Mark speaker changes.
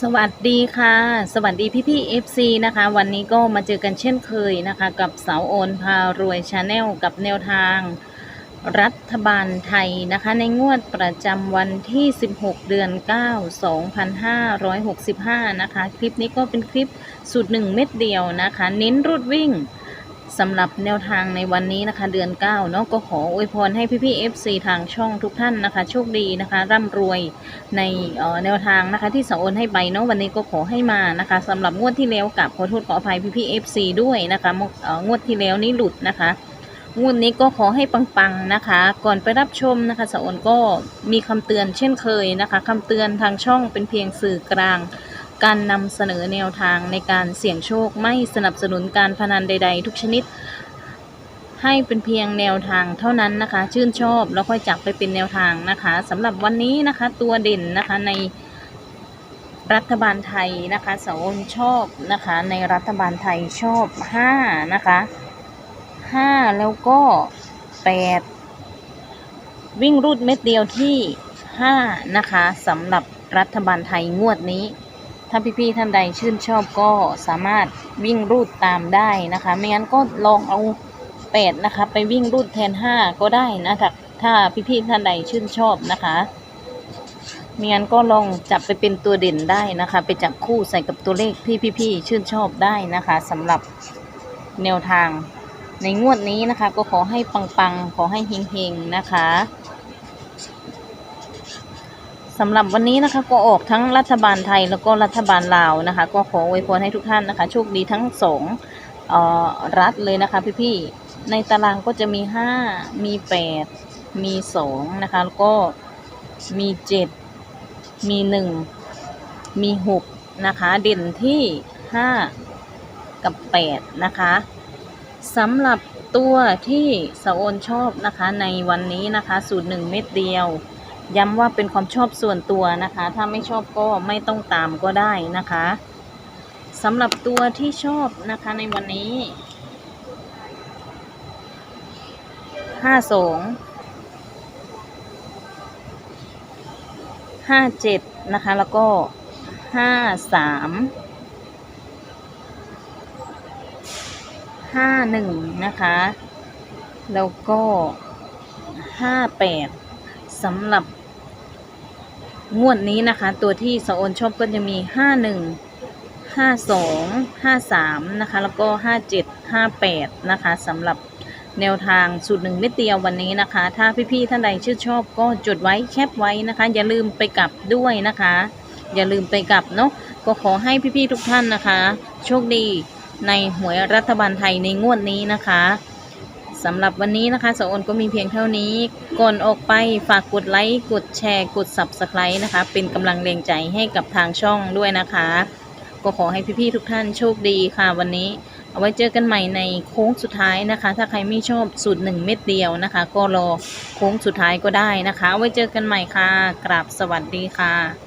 Speaker 1: สวัสดีค่ะ สวัสดีพี่พี่ๆ FC นะคะ วันนี้ก็มาเจอกันเช่นเคยนะคะ กับเสาโอนพารวยชาแนลกับแนวทาง รัฐบาลไทยนะคะ ในงวดประจำวันที่ 16 เดือน 9 2565 นะคะ คลิปนี้ก็เป็นคลิปสูตร1เม็ดเดียวนะคะ เน้นรูดวิ่ง สำหรับแนวทางในวันนี้นะคะ เดือน 9 เนาะก็ขออวยพรให้พี่พี่ๆ FC ทางช่องทุกท่านนะคะ โชคดีนะคะ ร่ำรวยในแนวทางนะคะ ที่สโอนให้ไปเนาะวันนี้ก็ขอให้มานะคะสำหรับงวดที่แล้วกับขอโทษขออภัยพี่พี่เอฟซีด้วยนะคะงวดที่แล้วนี้หลุดนะคะงวดนี้ก็ขอให้ปังๆนะคะ ก่อนไปรับชมนะคะสโอนก็มีคำเตือนเช่นเคยนะคะคำเตือนทางช่องเป็นเพียงสื่อกลาง การนำเสนอแนวทางในการเสี่ยงโชคไม่สนับสนุนการพนันใด ๆ ทุกชนิด ให้เป็นเพียงแนวทางเท่านั้นนะคะ ชื่นชอบแล้วค่อยจับไปเป็นแนวทางนะคะสำหรับวันนี้นะคะตัวเด่นนะคะในรัฐบาลไทยนะคะสาวนชอบนะคะ ในรัฐบาลไทยชอบห้านะคะห้าแล้วก็แปดวิ่งรูดเม็ดเดียวที่ห้านะคะสำหรับรัฐบาลไทยงวดนี้ ถ้าพี่ๆท่านใดชื่นชอบก็สามารถวิ่งรูดตามได้นะคะ ไม่งั้นก็ลองเอาแปดนะคะ ไปวิ่งรูดแทนห้าก็ได้นะถ้าถ้าพี่ๆท่านใดชื่นชอบนะคะไม่งั้นก็ลองจับไปเป็นตัวเด่นได้นะคะ ไปจับคู่ใส่กับตัวเลขที่พี่ๆชื่นชอบได้นะคะสำหรับแนวทางในงวดนี้นะคะ ก็ขอให้ปังๆ ขอให้เฮงๆนะคะ สำหรับวันนี้นะคะก็ออกทั้งรัฐบาลไทยแล้วก็รัฐบาลลาวนะคะ ก็ขออวยพรให้ทุกท่านนะคะ โชคดีทั้งสองอ่อรัฐเลยนะคะพี่ๆในตารางก็จะมีห้ามีแปดมีสองนะคะ แล้วก็มีเจ็ดมีหนึ่งมีหกนะคะ เด่นที่ห้ากับแปดนะคะสำหรับตัวที่สะโอนชอบนะคะในวันนี้นะคะ สูตรหนึ่งเม็ดเดียว ย้ำว่าเป็นความชอบส่วนตัวนะคะ ถ้าไม่ชอบก็ไม่ต้องตามก็ได้นะคะสำหรับตัวที่ชอบนะคะในวันนี้ห้าสองห้าเจ็ดนะคะ แล้วก็ห้าสามห้าหนึ่งนะคะ แล้วก็ห้าแปดสำหรับ งวดนี้นะคะ ตัวที่สะโอนชอบก็จะมีห้าหนึ่งห้าสองห้าสามนะคะ แล้วก็ห้าเจ็ดห้าแปดนะคะสำหรับแนวทางสูตรหนึ่งเม็ดเดียววันนี้นะคะ ถ้าพี่ๆท่านใดชื่นชอบก็จดไว้แคปไว้นะคะ อย่าลืมไปกลับด้วยนะคะ อย่าลืมไปกลับเนาะก็ขอให้พี่ๆทุกท่านนะคะ โชคดีในหวยรัฐบาลไทยในงวดนี้นะคะ สำหรับวันนี้นะคะสาวอนก็มีเพียงเท่านี้ ก่อนออกไปฝากกดไลค์กดแชร์กด subscribe นะคะ เป็นกำลังแรงใจให้กับทางช่องด้วยนะคะ ก็ขอให้พี่ๆทุกท่านโชคดีค่ะวันนี้ เอาไว้เจอกันใหม่ในโค้งสุดท้ายนะคะ ถ้าใครไม่ชอบสูตรหนึ่งเม็ดเดียวนะคะ ก็รอโค้งสุดท้ายก็ได้นะคะเอาไว้เจอกันใหม่ค่ะกราบสวัสดีค่ะ